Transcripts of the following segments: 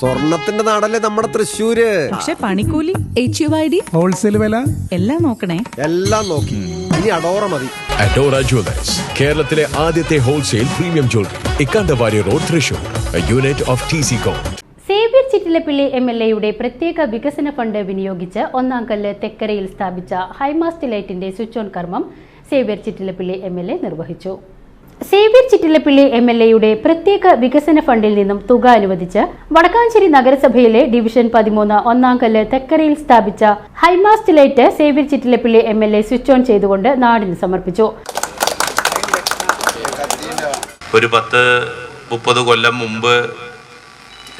സ്വർണത്തിന്റെ നാടല്ലേ നമ്മുടെ തൃശ്ശൂര്? പക്ഷെ പണിക്കൂലി H U I D wholesale വില? എല്ലാം നോക്കണേ. എല്ലാം നോക്കി. ഇനി അഡോറ മതി. അഡോറ ജ്വല്ലേഴ്സ് കേരളത്തിലെ ആദ്യത്തെ wholesale premium jewellery Ikkanda Warrier road Thrissur unit of T C Xavier Chittilappilly M L എയുടെ പ്രത്യേക വികസന ഫണ്ട് വിനിയോഗിച്ച് ഒന്നാം കല്ല് തെക്കരയിൽ സ്ഥാപിച്ച ഹൈമാസ്റ്റ് ലൈറ്റിന്റെ സ്വിച്ച് ഓൺ കർമ്മം Xavier Chittilappilly M L A നിർവഹിച്ചു. സേവ്യർ ചിറ്റിലപ്പിള്ളി എം എൽ എയുടെ പ്രത്യേക വികസന ഫണ്ടിൽ നിന്നും തുക അനുവദിച്ച് വടക്കാഞ്ചേരി നഗരസഭയിലെ ഡിവിഷൻ പതിമൂന്ന് ഒന്നാം കല്ല് തെക്കരയിൽ സ്ഥാപിച്ച high mast light Xavier Chittilappilly M L A switch on ചെയ്തുകൊണ്ട് നാടിന് സമർപ്പിച്ചു. ഒരു പത്ത് മുപ്പത് കൊല്ലം മുമ്പ്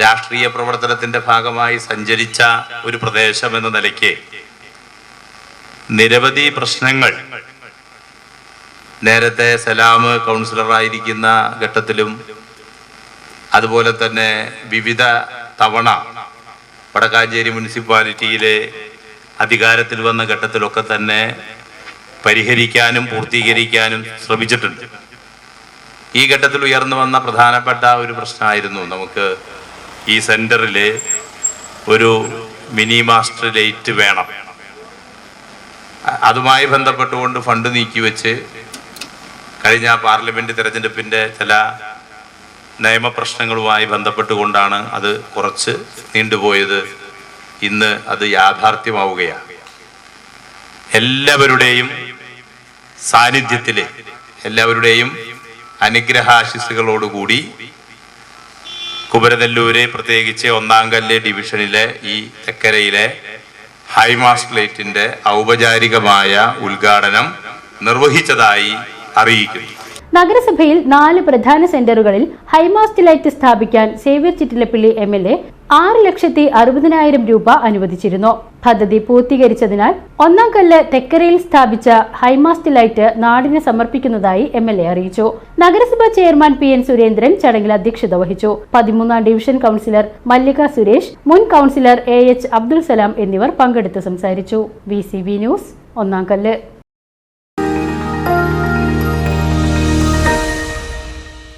രാഷ്ട്രീയ പ്രവർത്തനത്തിന്റെ ഭാഗമായി സഞ്ചരിച്ച ഒരു പ്രദേശം എന്ന നിലയ്ക്ക് നിരവധി പ്രശ്നങ്ങൾ നേരത്തെ സലാം കൗൺസിലറായിരിക്കുന്ന ഘട്ടത്തിലും അതുപോലെ തന്നെ വിവിധ തവണ വടക്കാഞ്ചേരി മുനിസിപ്പാലിറ്റിയിലെ അധികാരത്തിൽ വന്ന ഘട്ടത്തിലൊക്കെ തന്നെ പരിഹരിക്കാനും പൂർത്തീകരിക്കാനും ശ്രമിച്ചിട്ടുണ്ട്. ഈ ഘട്ടത്തിൽ ഉയർന്നു വന്ന പ്രധാനപ്പെട്ട ഒരു പ്രശ്നമായിരുന്നു നമുക്ക് ഈ സെന്ററിൽ ഒരു മിനി മാസ്റ്റർ ലൈറ്റ് വേണം. അതുമായി ബന്ധപ്പെട്ടുകൊണ്ട് ഫണ്ട് നീക്കിവെച്ച് കഴിഞ്ഞ പാർലമെന്റ് തെരഞ്ഞെടുപ്പിന്റെ ചില നിയമപ്രശ്നങ്ങളുമായി ബന്ധപ്പെട്ടുകൊണ്ടാണ് അത് കുറച്ച് നീണ്ടുപോയത്. ഇന്ന് അത് യാഥാർത്ഥ്യമാവുകയാണ്. എല്ലാവരുടെയും സാന്നിധ്യത്തിൽ എല്ലാവരുടെയും അനുഗ്രഹാശിസുകളോടുകൂടി കുമരനെല്ലൂര് പ്രത്യേകിച്ച് ഒന്നാംകല്ല് ഡിവിഷനിലെ ഈ തെക്കരയിലെ ഹൈമാസ് പ്ലേറ്റിന്റെ ഔപചാരികമായ ഉദ്ഘാടനം നിർവഹിച്ചതായി അറിയിക്കുന്നു. നഗരസഭയിൽ നാല് പ്രധാന സെന്ററുകളിൽ ഹൈമാസ്റ്റ് ലൈറ്റ് സ്ഥാപിക്കാൻ Xavier Chittilappilly M L A ആറ് ലക്ഷത്തി അറുപതിനായിരം രൂപ അനുവദിച്ചിരുന്നു. പദ്ധതി പൂർത്തീകരിച്ചതിനാൽ ഒന്നാം കല്ല് തെക്കരയിൽ സ്ഥാപിച്ച ഹൈമാസ്റ്റ് ലൈറ്റ് നാടിന് സമർപ്പിക്കുന്നതായി എം എൽ എ അറിയിച്ചു. നഗരസഭാ ചെയർമാൻ പി എൻ സുരേന്ദ്രൻ ചടങ്ങിൽ അധ്യക്ഷത വഹിച്ചു. പതിമൂന്നാം ഡിവിഷൻ കൌൺസിലർ മല്ലിക സുരേഷ് മുൻ councillor A H Abdul Salam എന്നിവർ പങ്കെടുത്ത് സംസാരിച്ചു. വി ന്യൂസ് ഒന്നാം കല്ല്.